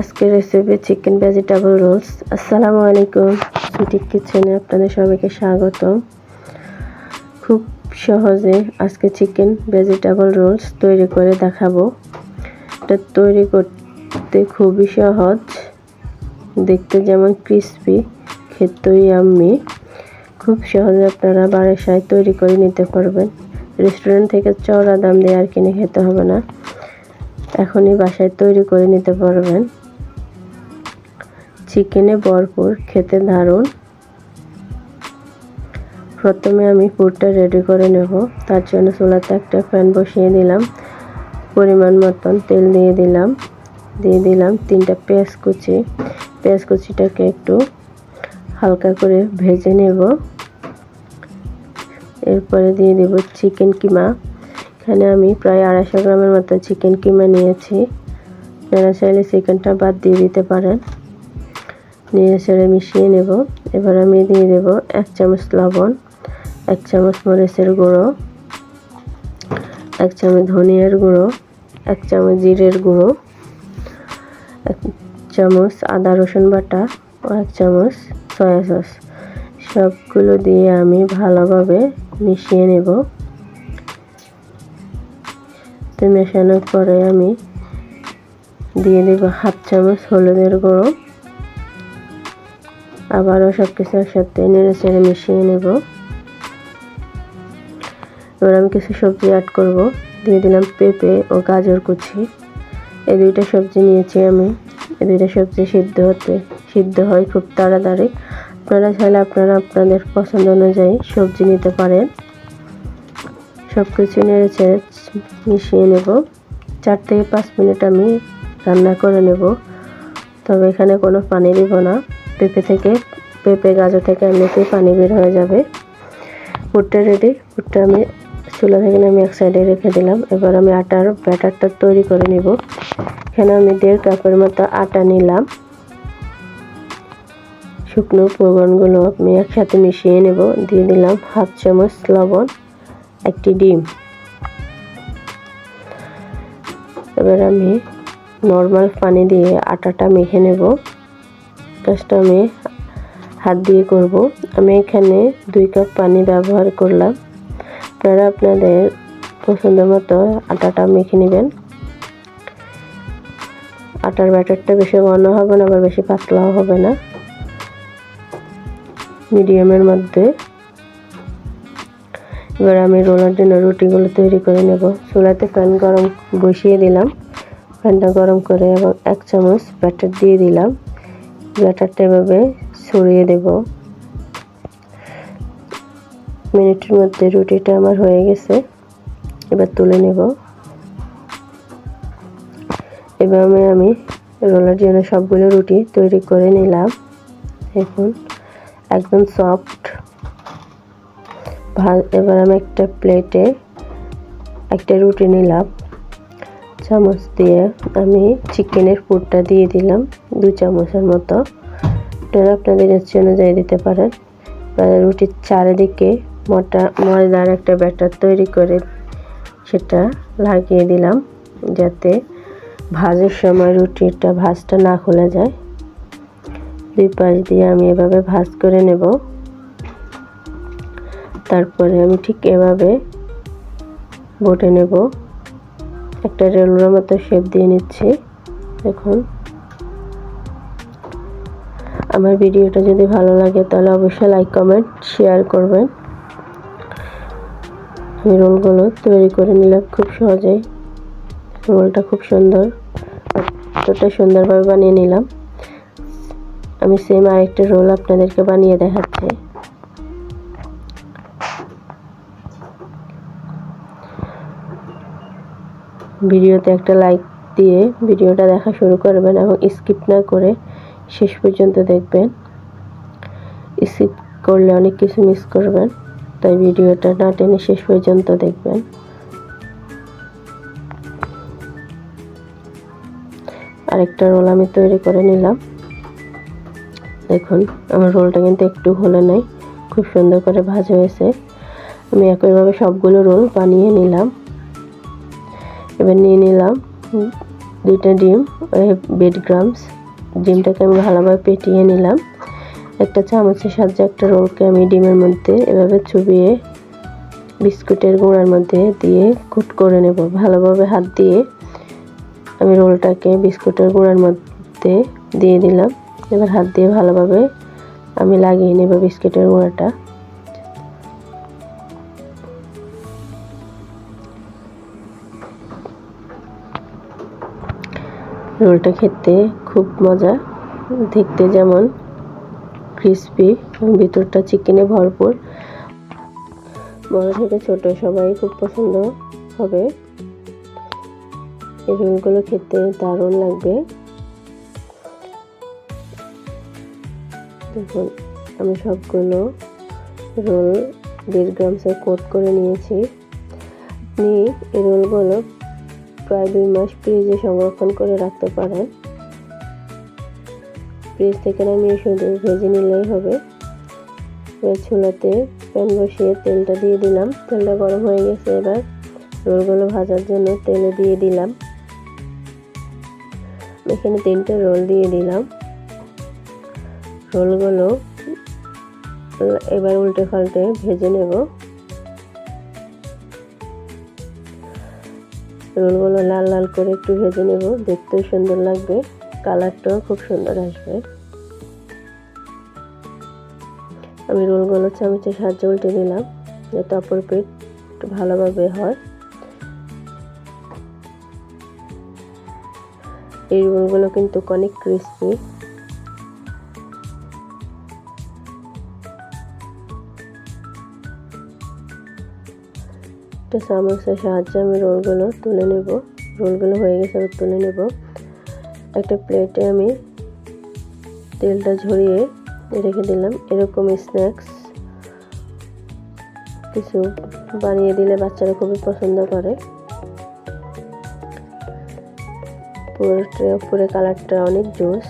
আজকের recipe chicken vegetable Rolle's আসসালামু আলাইকুম সুইটিক কিচেনে আপনাদের সবাইকে স্বাগত খুব সহজে আজকে চিকেন ভেজিটেবল রোলস তৈরি করে দেখাবো। এটা তৈরি করতে খুবই সহজ। দেখতে যেমন ক্রিসপি খেতেই আমি খুব সহজে আপনারা বাসায় তৈরি করে নিতে পারবেন। রেস্টুরেন্ট থেকে চড়া দাম দিয়ে আর কিনে খেতে হবে না। এখনই বাসায় তৈরি করে নিতে পারবেন। চিকেনে ভরপুর, খেতে দারুণ। প্রথমে আমি পুরটা রেডি করে নেব। তার জন্য চুলাতে একটা প্যান বসিয়ে দিলাম। পরিমাণ মতন তেল দিয়ে দিলাম। দিয়ে দিলাম তিনটা পেঁয়াজ কুচি পেঁয়াজ কুচিটাকে একটু হালকা করে ভেজে নেব। এরপরে দিয়ে দেব চিকেন কিমা। এখানে আমি প্রায় আড়াইশো গ্রামের মতো চিকেন কিমা নিয়েছি। আপনারা চাইলে চিকেনটা বাদ দিয়ে দিতে পারেন। নিয়ে ছেড়ে মিশিয়ে নেব। এবার আমি দিয়ে দেব এক চামচ লবণ, এক চামচ মরিচের গুঁড়ো, এক চামচ ধনিয়ার গুঁড়ো, এক চামচ জিরের গুঁড়ো, এক চামচ আদা রসুন বাটা ও এক চামচ সয়া সস। সবগুলো দিয়ে আমি ভালোভাবে মিশিয়ে নেব। তো মেশানোর পরে আমি দিয়ে দেব হাফ চামচ হলুদের গুঁড়ো। আবারও সব কিছু একসাথে নেড়ে চেড়ে মিশিয়ে নেব। এবার আমি কিছু সবজি অ্যাড করব। দিয়ে দিলাম পেঁপে ও গাজর কুচি। এই দুইটা সবজি নিয়েছি আমি। এই দুইটা সবজি সিদ্ধ হতে, সিদ্ধ হয় খুব তাড়াতাড়ি। আপনারা চাইলে আপনারা আপনাদের পছন্দ অনুযায়ী সবজি নিতে পারেন। সব কিছু নেড়ে চেড়ে মিশিয়ে নেব। চার থেকে পাঁচ মিনিট আমি রান্না করে নেব। তবে এখানে কোনো পানি দিব না। পেঁপে থেকে, পেঁপে, গাজর থেকে এমনিতেই পানি বের হয়ে যাবে। ভুট্টা রেডি ভুট্টা আমি চুলা থেকে আমি এক সাইডে রেখে দিলাম। এবার আমি আটার ব্যাটারটা তৈরি করে নিব। এখানে আমি দেড় কাপের মতো আটা নিলাম। শুকনো উপকরণগুলো আমি একসাথে মিশিয়ে নেব। দিয়ে দিলাম হাফ চামচ লবণ, একটি ডিম। এবার আমি নর্মাল পানি দিয়ে আটাটা মেখে নেব। কাজটা আমি হাত দিয়ে করব। আমি এখানে দুই কাপ পানি ব্যবহার করলাম। আপনারা আপনাদের পছন্দ মতো আটাটা মেখে নেবেন। আটার ব্যাটারটা বেশি ঘন হবে না, আবার বেশি পাতলাও হবে না। মিডিয়ামের মধ্যে। এবার আমি রোলার জন্য রুটিগুলো তৈরি করে নেব। চুলাতে প্যান গরম বসিয়ে দিলাম। প্যানটা গরম করে এবং এক চামচ ব্যাটার দিয়ে দিলাম। ব্যাটারটা এভাবে ছড়িয়ে দেব। মিনিটের মধ্যে রুটিটা আমার হয়ে গেছে। এবার তুলে নেব। এবার আমি রোলার জন্য সবগুলো রুটি তৈরি করে নিলাম। এখন একদম সফট। এবার আমি একটা প্লেটে একটা রুটি নিলাম। চামচ দিয়ে আমি চিকেনের পুরটা দিয়ে দিলাম। দু চামচের মতো। আপনারা আপনাদের ইচ্ছে অনুযায়ী দিতে পারেন। রুটির চারিদিকে মোটা ময়দার একটা ব্যাটার তৈরি করে সেটা লাগিয়ে দিলাম, যাতে ভাজের সময় রুটিটা ভাজটা না খুলে যায়। দুই পাশ দিয়ে আমি এভাবে ভাজ করে নেব। তারপরে আমি ঠিক এভাবে বটে নেব। একটা রেলুর মতো শেপ দিয়ে নিচ্ছি। দেখুন। আমার ভিডিওটা যদি ভালো লাগে তাহলে অবশ্যই লাইক কমেন্ট শেয়ার করবেন। আমি রোলগুলো তৈরি করে নিলাম খুব সহজেই রোলটা খুব সুন্দর, এতটা সুন্দরভাবে বানিয়ে নিলাম। আমি সেম আরেকটা রোল আপনাদেরকে বানিয়ে দেখাচ্ছি। ভিডিওতে একটা লাইক দিয়ে ভিডিওটা দেখা শুরু করবেন এবং স্কিপ না করে শেষ পর্যন্ত দেখবেন। স্কিপ করলে অনেক কিছু মিস করবেন। তাই ভিডিওটা না টেনে শেষ পর্যন্ত দেখবেন। আরেকটা রোল আমি তৈরি করে নিলাম। দেখুন, আমার রোলটা কিন্তু একটু হলে নাই। খুব সুন্দর করে ভাজা হয়েছে। আমি একইভাবে সবগুলো রোল বানিয়ে নিলাম। এবার নিয়ে নিলাম দুইটা ডিম বেড গ্রামস ডিমটাকে আমি ভালোভাবে পেটিয়ে নিলাম। একটা চামচের সাহায্যে একটা রোলকে আমি ডিমের মধ্যে এভাবে চুবিয়ে বিস্কুটের গুঁড়ার মধ্যে দিয়ে কুট করে নেব। ভালোভাবে হাত দিয়ে আমি রোলটাকে বিস্কুটের গুঁড়ার মধ্যে দিয়ে দিলাম। এবার হাত দিয়ে ভালোভাবে আমি লাগিয়ে নেব বিস্কুটের গুঁড়াটা। রোলটা খেতে খুব মজা। দেখতে যেমন ক্রিসপি ভিতরটা চিকেনে ভরপুর। বড় থেকে ছোট সবাই খুব পছন্দ হবে। এই রোলগুলো খেতে দারুণ লাগবে। দেখুন, আমি সবগুলো রোল দেড় গ্রামসে কোট করে নিয়েছি। আপনি এই রোলগুলো প্রায় দুই মাস ফ্রিজে সংরক্ষণ করে রাখতে পারেন। ফ্রিজ থেকে নামিয়ে শুধু ভেজে নিলেই হবে। চুলাতে প্যান বসিয়ে তেলটা দিয়ে দিলাম। তেলটা গরম হয়ে গেছে, এবার রোলগুলো ভাজার জন্য তেলে দিয়ে দিলাম। এখানে তিনটে রোল দিয়ে দিলাম। রোলগুলো এবার উল্টে পাল্টে ভেজে নেব। রোলগুলো লাল লাল করে একটু ভেজে নেব। দেখতেও সুন্দর লাগবে। কালারটাও খুব সুন্দর আসবে। আমি রোলগুলো চামচের সাহায্যে উল্টে নিলাম যাতে অপর পেট ভালোভাবে হয়। এই রোলগুলো কিন্তু অনেক ক্রিস্পি একটা চামচের সাহায্যে আমি রোলগুলো তুলে নেব। রোলগুলো হয়ে গেছে আমি তুলে নেব। একটা প্লেটে আমি তেলটা ঝরিয়ে রেখে দিলাম। এরকম স্ন্যাক্স কিছু বানিয়ে দিলে বাচ্চারা খুবই পছন্দ করে। পুরো কালারটা অনেক জোস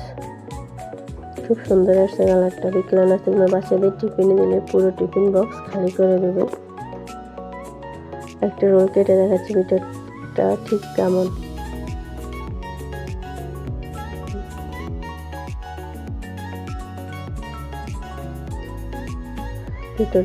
খুব সুন্দর আসছে কালারটা বিকেলান আছে বাচ্চাদের টিফিনে দিলে পুরো টিফিন বক্স খালি করে দেবে। একটা রোল কেটে দেখাচ্ছি ভিতরটা ঠিক কেমন। ভিতরটা